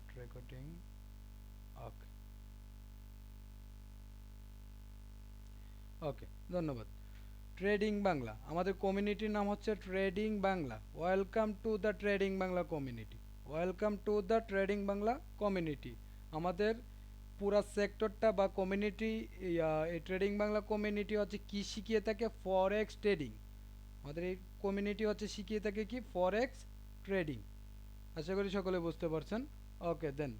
Start recording ওকে ওকে ধন্যবাদ। Trading Bangla আমাদের কমিউনিটির নাম হচ্ছে trading Bangla welcome to the trading Bangla community welcome to the trading Bangla community আমাদের পুরা সেক্টরটা বা কমিউনিটি এই ট্রেডিং বাংলা কমিউনিটি হচ্ছে কি শিখিয়ে থাকে? ফরেক্স ট্রেডিং আমাদের এই কমিউনিটি হচ্ছে শিখিয়ে থাকে কি? ফরেক্স ট্রেডিং আশা করি সকলে বুঝতে পারছেন। ওকে দেন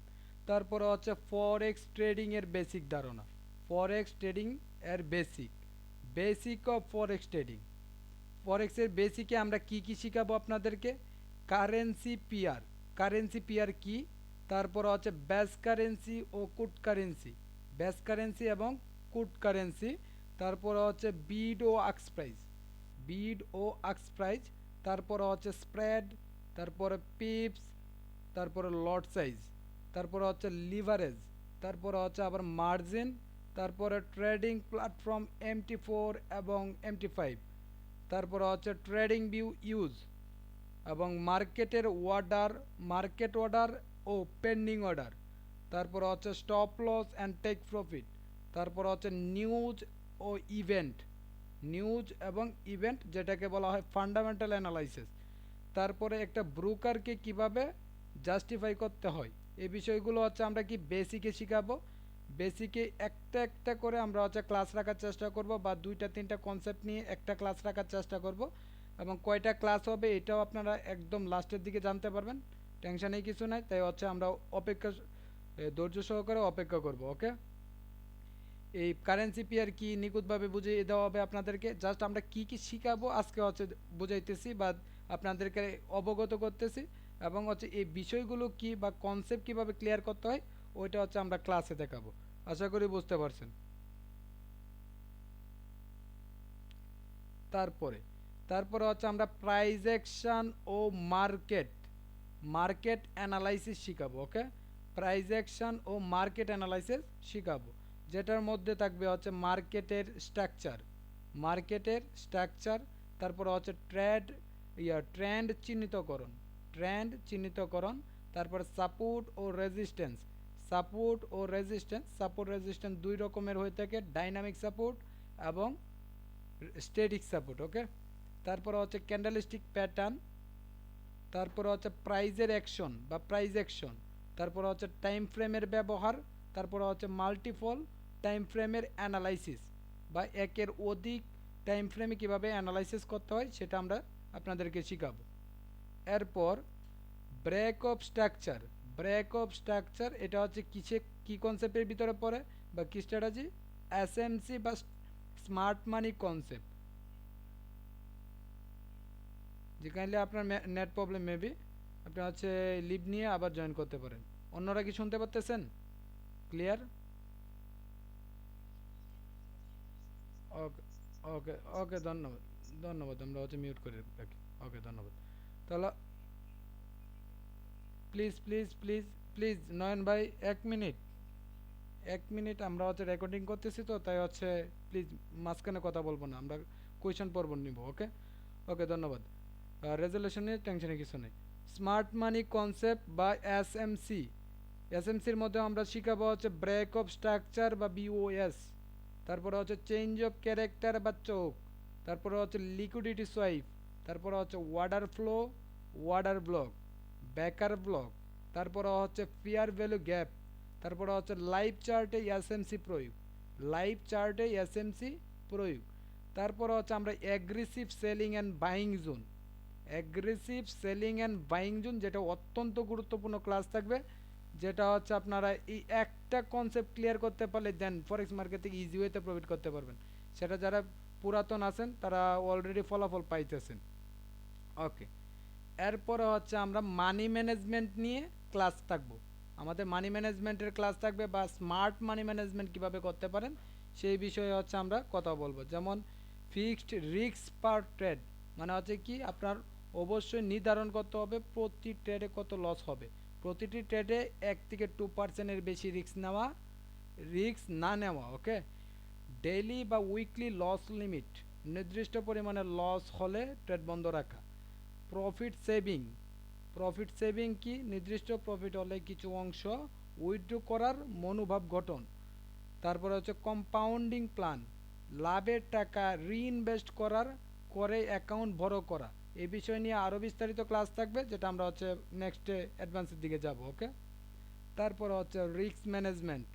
তারপরে হচ্ছে ফরেক্স ট্রেডিং এর বেসিক ধারণা। ফরেক্স ট্রেডিং এর basic basic of forex trading ফরেক্সের বেসিকে আমরা কি কি শিখাবো আপনাদেরকে? কারেন্সি পিয়ার কারেন্সি পিয়ার কি? তারপর হচ্ছে ব্যাস কারেন্সি ও কুট কারেন্সি ব্যাস কারেন্সি এবং কুট কারেন্সি তারপর হচ্ছে বিড ও আক্স প্রাইস বিড ও আক্স প্রাইস তারপরে হচ্ছে স্প্রেড তারপরে পিপস তারপরে লট সাইজ, তারপরে হচ্ছে লিভারেজ, তারপরে হচ্ছে আবার মার্জিন, তারপরে ট্রেডিং প্ল্যাটফর্ম এমটি ফোর এবং এমটি ফাইভ, তারপরে হচ্ছে ট্রেডিং ভিউ ইউজ এবং মার্কেটের অর্ডার, মার্কেট অর্ডার ও পেন্ডিং অর্ডার, তারপরে হচ্ছে stop loss and take profit, তারপরে হচ্ছে নিউজ ও ইভেন্ট, নিউজ এবং ইভেন্ট যেটাকে বলা হয় ফান্ডামেন্টাল অ্যানালাইসিস, তারপরে একটা ব্রোকারকে কীভাবে জাস্টিফাই করতে হয়। এই বিষয়গুলো হচ্ছে আমরা কি বেসিকে শিখাবো? বেসিকে একটা একটা করে আমরা হচ্ছে ক্লাস রাখার চেষ্টা করব বা দুইটা তিনটা কনসেপ্ট নিয়ে একটা ক্লাস রাখার চেষ্টা করব। এবং কয়টা ক্লাস হবে এটাও আপনারা একদম লাস্টের দিকে জানতে পারবেন। টেনশানেই কিছু নাই, তাই হচ্ছে আমরা অপেক্ষা ধৈর্য সহকারে অপেক্ষা করব ওকে এই কারেন্সি পেয়ার কি নিখুঁতভাবে বুঝিয়ে দেওয়া হবে আপনাদেরকে। জাস্ট আমরা কি কি শিখাবো আজকে হচ্ছে বুঝাইতেছি বা আপনাদেরকে অবগত করতেছি। এবং হচ্ছে এই বিষয়গুলো কি বা কনসেপ্ট কীভাবে ক্লিয়ার করতে হয়, ওইটা হচ্ছে আমরা ক্লাসে দেখাবো। আশা করি বুঝতে পারছেন। তারপরে তারপরে হচ্ছে আমরা প্রাইজেকশন ও মার্কেট মার্কেট অ্যানালাইসিস শিখাবো ওকে প্রাইজেকশন ও মার্কেট অ্যানালাইসিস শিখাবো, যেটার মধ্যে থাকবে হচ্ছে মার্কেটের স্ট্রাকচার মার্কেটের স্ট্রাকচার তারপরে হচ্ছে ট্রেড ইয়া ট্রেন্ড চিহ্নিতকরণ। ট্রেন্ড চিহ্নিতকরণ তারপরে সাপোর্ট ও রেজিস্ট্যান্স সাপোর্ট ও রেজিস্ট্যান্স সাপোর্ট রেজিস্ট্যান্স দুই রকমের হয়ে থাকে ডাইনামিক সাপোর্ট এবং স্টেটিক সাপোর্ট ওকে তারপরে হচ্ছে ক্যান্ডেলিস্টিক প্যাটার্ন তারপরে হচ্ছে প্রাইজের অ্যাকশন বা প্রাইজ অ্যাকশন তারপরে হচ্ছে টাইম ফ্রেমের ব্যবহার তারপরে হচ্ছে মাল্টিফল টাইম ফ্রেমের অ্যানালাইসিস বা একের অধিক টাইম ফ্রেমে কীভাবে অ্যানালাইসিস করতে হয় সেটা আমরা আপনাদেরকে শিখাবো এরপর break of structure break of structure এটা হচ্ছে কিসে, কি কনসেপ্টের ভিতরে পড়ে বা কি স্ট্র্যাটাজি এসএমসি বা স্মার্ট মানি কনসেপ্ট যেখানে আপনার নেট প্রবলেম মেবি আপনি হচ্ছে লিভ নিয়ে আবার জয়েন করতে পারেন। অন্যরা কি শুনতে পারতেছেন? ক্লিয়ার ওকে ওকে ওকে ধন্যবাদ ধন্যবাদ, আমরা হচ্ছে মিউট করে রাখি। ওকে ধন্যবাদ। তাহলে please please please please Nayan ভাই, এক মিনিট। এক মিনিট আমরা হচ্ছে রেকর্ডিং করতেছি তো, তাই হচ্ছে প্লিজ মাঝখানে কথা বলব না, আমরা কোয়েশন পর্ব নিব ওকে ওকে ধন্যবাদ। রেজলিউশন নিয়ে টেনশনে কিছু নেই। স্মার্ট মানি কনসেপ্ট বা S M C S M সির মধ্যে আমরা শিখাবো হচ্ছে ব্রেক অফ স্ট্রাকচার বা বিওএস তারপরে হচ্ছে চেঞ্জ অফ ক্যারেক্টার বা চোখ। তারপরে হচ্ছে লিকুইডিটি সোয়াইপ তারপরে হচ্ছে order flow order block breaker block তারপরে হচ্ছে ফিয়ার ভ্যালু গ্যাপ তারপরে হচ্ছে লাইভ চার্টে এসএমসি প্রয়োগ লাইভ চার্টে এসএমসি প্রয়োগ। তারপরে হচ্ছে আমরা aggressive selling and buying zone aggressive selling and buying zone যেটা অত্যন্ত গুরুত্বপূর্ণ ক্লাস থাকবে, যেটা হচ্ছে আপনারা এই একটা কনসেপ্ট ক্লিয়ার করতে পারলে দেন ফরেক্স মার্কেট থেকে ইজি ওয়েতে প্রফিট করতে পারবেন। সেটা যারা পুরাতন আছেন, তারা অলরেডি ফলাফল পাইতেছেন। ওকে এরপরে হচ্ছে আমরা মানি ম্যানেজমেন্ট নিয়ে ক্লাস থাকব। আমাদের মানি ম্যানেজমেন্টের ক্লাস থাকবে বা স্মার্ট মানি ম্যানেজমেন্ট কীভাবে করতে পারেন, সেই বিষয়ে হচ্ছে আমরা কথা বলব। যেমন ফিক্সড রিস্ক পার ট্রেড মানে হচ্ছে কি আপনার অবশ্যই নির্ধারণ করতে হবে প্রতি ট্রেডে কত লস হবে। প্রতিটি ট্রেডে এক থেকে টু পার্সেন্টের বেশি রিস্ক নেওয়া রিস্ক না নেওয়া ওকে ডেইলি বা উইকলি লস লিমিট নির্দিষ্ট পরিমাণে লস হলে ট্রেড বন্ধ রাখা। প্রফিট সেভিং প্রফিট সেভিং কি? নির্দিষ্ট প্রফিট হলে কিছু অংশ উইথড্র করার মনোভাব গঠন। তারপরে হচ্ছে কম্পাউন্ডিং প্ল্যান লাভের টাকা রিইনভেস্ট করার, করে অ্যাকাউন্ট বড় করা। এই বিষয় নিয়ে আরও বিস্তারিত ক্লাস থাকবে, যেটা আমরা হচ্ছে নেক্সটে অ্যাডভান্সের দিকে যাব ওকে তারপর হচ্ছে রিস্ক ম্যানেজমেন্ট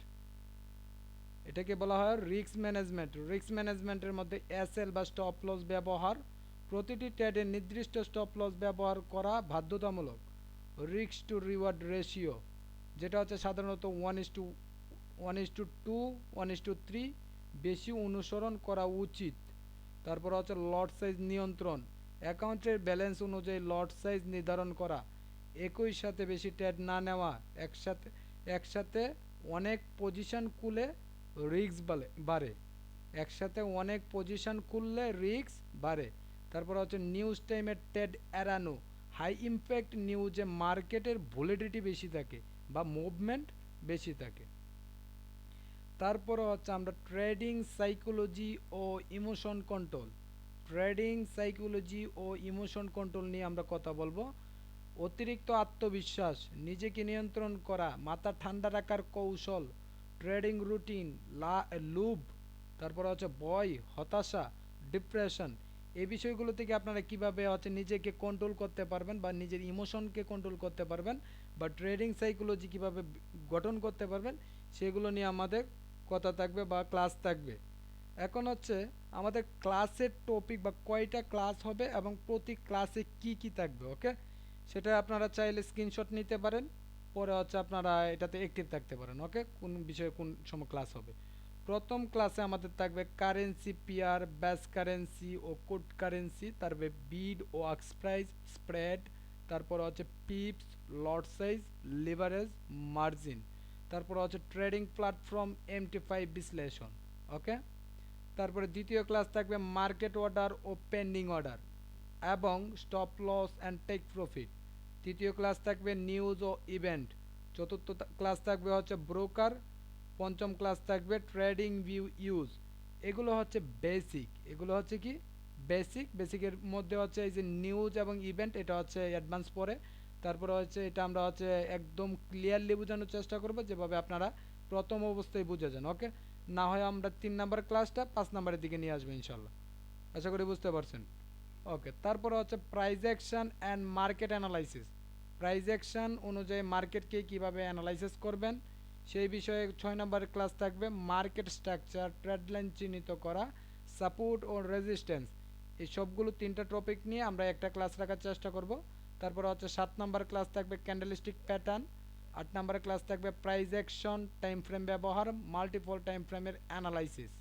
এটাকে বলা হয় রিস্ক ম্যানেজমেন্ট রিস্ক ম্যানেজমেন্টের মধ্যে এসএল বা স্টপ লস ব্যবহার প্রতিটি ট্রেডে নির্দিষ্ট স্টপ লস ব্যবহার করা বাধ্যতামূলক। রিস্ক টু রিওয়ার্ড রেশিও যেটা হচ্ছে সাধারণত one is to one is to two one is to three বেশি অনুসরণ করা উচিত। তারপর হচ্ছে লট সাইজ নিয়ন্ত্রণ অ্যাকাউন্টের ব্যালেন্স অনুযায়ী লট সাইজ নির্ধারণ করা, একই সাথে বেশি ট্রেড না নেওয়া, একসাথে একসাথে অনেক পজিশন খুলে রিস্ক বাড়ে। একসাথে অনেক পজিশন খুললে রিস্ক বাড়ে। তারপর হচ্ছে নিউজ টাইমের ট্রেড এড়ানো হাই ইমপ্যাক্ট নিউজে মার্কেটের ভলিডিটি বেশি থাকে বা মুভমেন্ট বেশি থাকে। তারপরে হচ্ছে আমরা ট্রেডিং সাইকোলজি ও ইমোশন কন্ট্রোল ট্রেডিং সাইকোলজি ও ইমোশন কন্ট্রোল নিয়ে আমরা কথা বলব। অতিরিক্ত আত্মবিশ্বাস, নিজেকে নিয়ন্ত্রণ করা, মাথা ঠান্ডা রাখার কৌশল ট্রেডিং রুটিন লা লুভ তারপর হচ্ছে ভয়, হতাশা ডিপ্রেশন এই বিষয়গুলো থেকে আপনারা কীভাবে হচ্ছে নিজেকে কন্ট্রোল করতে পারবেন বা নিজের ইমোশনকে কন্ট্রোল করতে পারবেন বা ট্রেডিং সাইকোলজি কীভাবে গঠন করতে পারবেন, সেগুলো নিয়ে আমাদের কথা থাকবে বা ক্লাস থাকবে। এখন হচ্ছে আমাদের ক্লাসের টপিক বা কয়টা ক্লাস হবে এবং প্রতি ক্লাসে কি কি থাকবে ওকে সেটা আপনারা চাইলে স্ক্রিনশট নিতে পারেন, পরে হচ্ছে আপনারা এটাতে অ্যাক্টিভ থাকতে পারেন ওকে কোন বিষয়ে কোন সময় ক্লাস হবে। প্রথম ক্লাসে আমাদের থাকবে কারেন্সি পিয়ার ব্যাস কারেন্সি ও কোড কারেন্সি তারপরে বিড ও আক্স প্রাইস স্প্রেড তারপর হচ্ছে pips lot size leverage margin তারপর হচ্ছে ট্রেডিং প্ল্যাটফর্ম এমটি ফাইভ বিশ্লেষণ ওকে তারপরে দ্বিতীয় ক্লাস থাকবে মার্কেট অর্ডার ও পেন্ডিং অর্ডার এবং stop loss and take profit তৃতীয় ক্লাস থাকবে নিউজ ও ইভেন্ট চতুর্থ ক্লাস থাকবে হচ্ছে ব্রোকার পঞ্চম ক্লাস থাকবে ট্রেডিং ভিউ ইউজ এগুলো হচ্ছে বেসিক এগুলো হচ্ছে কি? বেসিক বেসিকের মধ্যে হচ্ছে এই যে নিউজ এবং ইভেন্ট এটা হচ্ছে অ্যাডভান্স পরে তারপরে হচ্ছে এটা আমরা হচ্ছে একদম ক্লিয়ারলি বোঝানোর চেষ্টা করব, যেভাবে আপনারা প্রথম অবস্থায় বুঝে যান ওকে না হয় আমরা তিন নাম্বার ক্লাসটা পাঁচ নাম্বারের দিকে নিয়ে আসব, ইনশাল্লাহ। আশা করি বুঝতে পারছেন? ওকে তারপরে হচ্ছে price and market analysis price অনুযায়ী মার্কেটকে কীভাবে অ্যানালাইসিস করবেন? সেই বিষয়ে ছয় নম্বরের ক্লাস থাকবে মার্কেট স্ট্রাকচার ট্রেডলাইন চিহ্নিত করা, সাপোর্ট ও রেজিস্ট্যান্স। এই সবগুলো তিনটা টপিক নিয়ে আমরা একটা ক্লাস রাখার চেষ্টা করব। তারপর হচ্ছে সাত নম্বর ক্লাস থাকবে ক্যান্ডেলিস্টিক প্যাটার্ন আট নম্বর ক্লাস থাকবে প্রাইজ অ্যাকশন টাইম ফ্রেম ব্যবহার মাল্টিপল টাইম ফ্রেমের অ্যানালাইসিস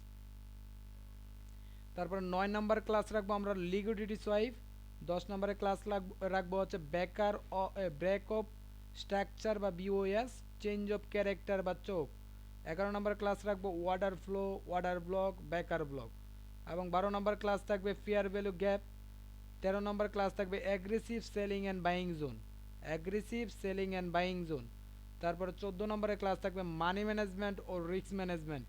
তারপর নয় নম্বর ক্লাস রাখব আমরা লিকুইডিটি সোয়াইপ দশ নম্বরে ক্লাস রাখব হচ্ছে বেকার ব্রেক অফ স্ট্রাকচার বা বিওএস চেঞ্জ অফ ক্যারেক্টার বা চোখ। এগারো নম্বর ক্লাস রাখব order flow order block breaker block এবং বারো নম্বর ক্লাস থাকবে ফেয়ার ভ্যালু গ্যাপ তেরো নম্বর ক্লাস থাকবে aggressive selling and buying zone aggressive selling and buying zone তারপরে চোদ্দ নম্বরের ক্লাস থাকবে মানি ম্যানেজমেন্ট ও রিস্ক ম্যানেজমেন্ট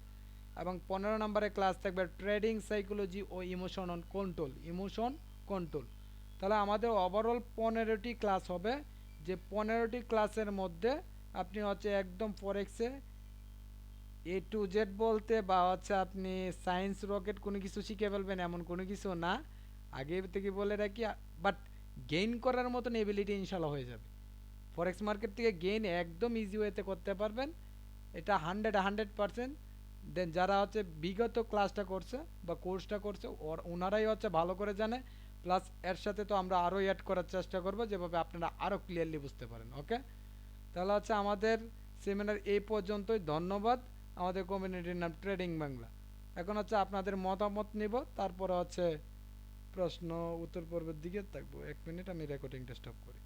এবং পনেরো নম্বরের ক্লাস থাকবে trading psychology O emotion on control emotion control তাহলে আমাদের ওভারঅল পনেরোটি ক্লাস হবে। যে পনেরোটি ক্লাসের মধ্যে আপনি হচ্ছে একদম ফরেক্সে এ টু জেড বলতে বা হচ্ছে আপনি সায়েন্স রকেট কোনো কিছু শিখে ফেলবেন এমন কোনো কিছু না। আগে থেকে বলে রাখি বাট গেইন করার মতন এবিলিটি ইনশাল্লাহ হয়ে যাবে। ফরেক্স মার্কেট থেকে গেইন একদম ইজি ওয়েতে করতে পারবেন। এটা হান্ড্রেড হান্ড্রেড পারসেন্ট দেন যারা হচ্ছে বিগত ক্লাসটা করছে বা কোর্সটা করছে, ওর, ওনারাই হচ্ছে ভালো করে জানে। প্লাস এর সাথে তো আমরা আরও অ্যাড করার চেষ্টা করব, যেভাবে আপনারা আরও ক্লিয়ারলি বুঝতে পারেন ওকে তাহলে হচ্ছে আমাদের সেমিনার এই পর্যন্তই, ধন্যবাদ। আমাদের কমিউনিটির নাম ট্রেডিং বাংলা এখন হচ্ছে আপনাদের মতামত নিব, তারপরে হচ্ছে প্রশ্ন, উত্তর পূর্বের দিকে থাকব। এক মিনিট আমি রেকর্ডিংটা স্টপ করি।